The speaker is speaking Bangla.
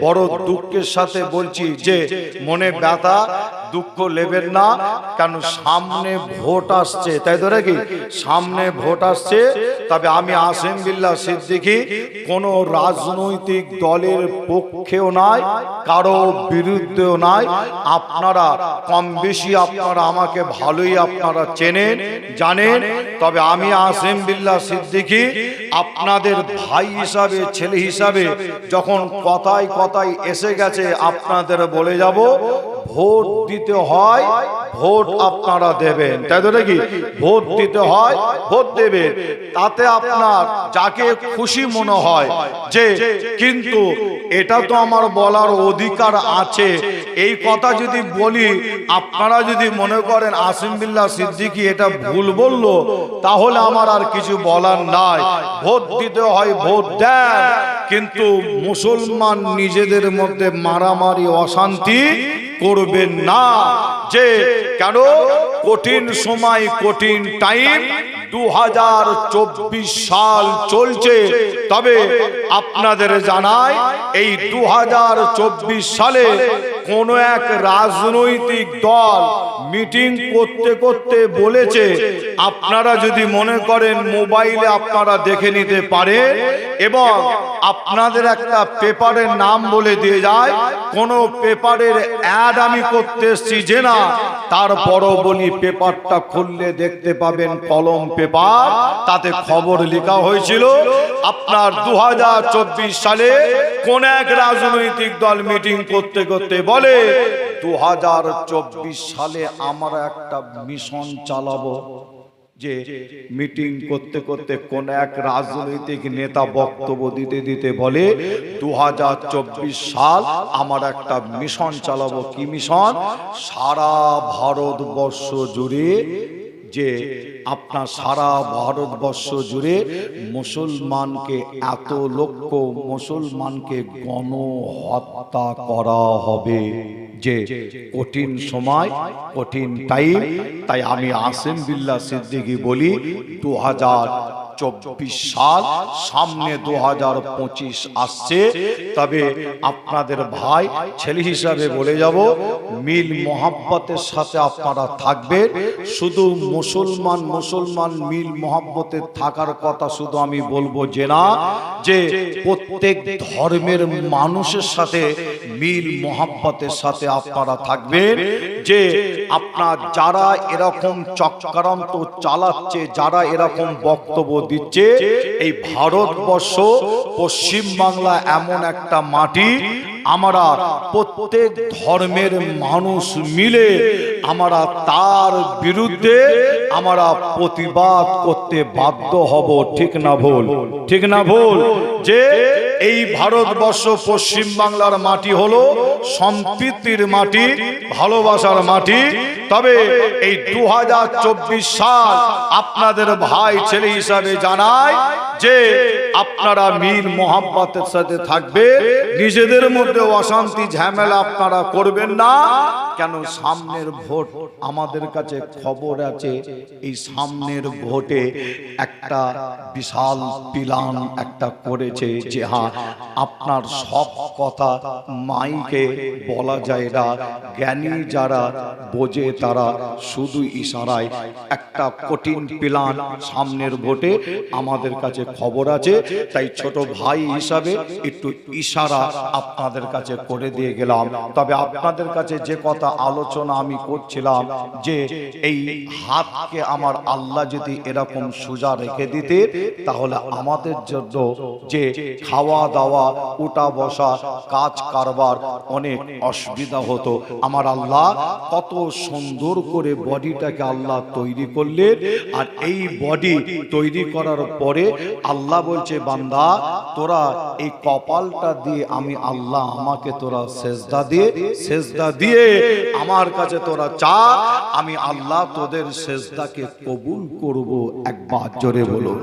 বড় দুঃখের সাথে বলছি যে মনে ব্যথা দুঃখ নেবেন না কেন সামনে ভোট আসছে। তাই তো নাকি? সামনে ভোট আসছে। তবে আমি আসেম বিল্লাহ সিদ্দিকি, কোন রাজনৈতিক দলের পক্ষেও নাই, কারও বিরুদ্ধেও নাই। আপনারা কম বেশি আপনারা আমাকে ভালোই আপনারা চেনেন, জানেন। তবে আমি আসেম বিল্লাহ সিদ্দিকি, আপনাদের ভাই হিসাবে, ছেলে হিসাবে যখন কথায় কথায় এসে গেছে, আপনাদের বলে যাব ভোট দিতে হয়, ভোট আপনারা দেবেন। তাই তো নাকি? ভোট দিতে হয়, ভোট দেবেন। তাতে আপনার যাকে খুশি মনে হয় যে, কিন্তু এটা তো আমার বলার অধিকার আছে। এই কথা যদি বলি, আপনারা যদি মনে করেন আসিম বিল্লাহ সিদ্দিকি এটা ভুল বলল, তাহলে আমার আর কিছু বলার নাই। ভোট দিতে হয়, ভোট দেন। কিন্তু মুসলমান নিজেদের মধ্যে মারামারি, অশান্তি করবেন না। যে কেন? কঠিন সময়, কঠিন টাইম দু হাজার চব্বিশ সাল চলছে। তবে আপনাদের জানায় এই দু হাজার চব্বিশ সালে কোন এক রাজনৈতিক দল মিটিং করতে করতে বলেছে, আপনারা যদি মনে করেন মোবাইলে আপনারা দেখে নিতে পারে এবং আপনাদের একটা পেপারের নাম বলে দিয়ে যায়, কোন পেপারের অ্যাড আমি করতে এসছি যে না তারপরও বলি পেপারটা খুললে দেখতে পাবেন কলম পেপার, তাতে খবর লেখা হয়েছিল, আপনার দু হাজার চব্বিশ সালে কোন এক রাজনৈতিক দল মিটিং করতে করতে বলে দু হাজার চব্বিশ সালে আমরা একটা মিশন চালাবো যে মিটিং করতে করতে কোন এক রাজনৈতিক নেতা বক্তব্য দিতে দিতে বলে দু হাজার চব্বিশ সাল আমার একটা মিশন চালাবো। কি মিশন? সারা ভারতবর্ষ জুড়ে যে আপনার সারা ভারতবর্ষ জুড়ে মুসলমানকে এত লক্ষ মুসলমানকে গণহত্যা করা হবে। যে কঠিন সময়, কঠিন টাইম তাই আমি আসেম বিল্লা সিদ্দিকি বলি দু হাজার চব্বিশ সাল সামনে দু হাজার পঁচিশ আসছে। তবে আপনাদের ভাই, ছেলে হিসাবে বলে যাব, মিল মোহাব্বতের সাথে আপনারা থাকবেন। শুধু মুসলমান মুসলমান মিল মোহাব্বতে থাকার কথা শুধু আমি বলব যে না, যে প্রত্যেক ধর্মের মানুষের সাথে মিল মোহাব্বতের সাথে আপনারা থাকবেন। যে আপনার যারা এরকম চক্রান্ত চালাচ্ছে, যারা এরকম বক্তব্য দিচ্ছে, এই ভারতবর্ষ, পশ্চিম বাংলা এমন একটা মাটি, আমরা প্রত্যেক ধর্মের মানুষ মিলে আমরা তার বিরুদ্ধে আমরা প্রতিবাদ করতে বাধ্য হব, ঠিক না ভুল? ঠিক না ভুল? যে এই ভারতবর্ষ পশ্চিম বাংলার মাটি হলো সম্প্রীতির মাটি, ভালোবাসার মাটি। তবে এই দু হাজার চব্বিশ সাল আপনাদের ভাই ছেলে হিসাবে জানায় যে আপনারা মিল মোহাম্মতের সাথে থাকবে, নিজেদের মধ্যে অশান্তি, ঝামেলা আপনারা করবেন না। কেন? সামনের ভোট আমাদের কাছে খবর আছে, এই সামনের ভোটে একটা বিশাল প্লান একটা করেছে যে হ্যাঁ আপনার সব কথা মাইকে বলা যায় না। জ্ঞানী যারা বোঝে তারা শুধু ইশারায় একটা কঠিন প্লান সামনের ভোটে আমাদের কাছে খবর আছে, তাই ছোট ভাই হিসাবে একটু ইশারা আপনাদের কাছে করে দিয়ে গেলাম। তবে আপনাদের কাছে যে কথা আলোচনা আমি করছিলাম, যে এই হাতকে আমার আল্লাহ যদি এরকম সোজা রেখে দিতে, তাহলে আমাদের জন্য যে খাওয়া দাওয়া উঠা বসা কাজ কারবার অনেক অসুবিধা হতো। আমার আল্লাহ কত সুন্দর করে বডিটাকে আল্লাহ তৈরি করলেন, আর এই বডি তৈরি করার পরে আল্লাহ বলছে, বান্দা, তোরা এই কপালটা দিয়ে আমি আল্লাহ আমাকে তোরা সেজদা দিয়ে সেজদা দিয়ে আমার কাছে তোরা চা, আমি আল্লাহ তোদের সেজদাকে কবুল করব। একবার জোরে বলো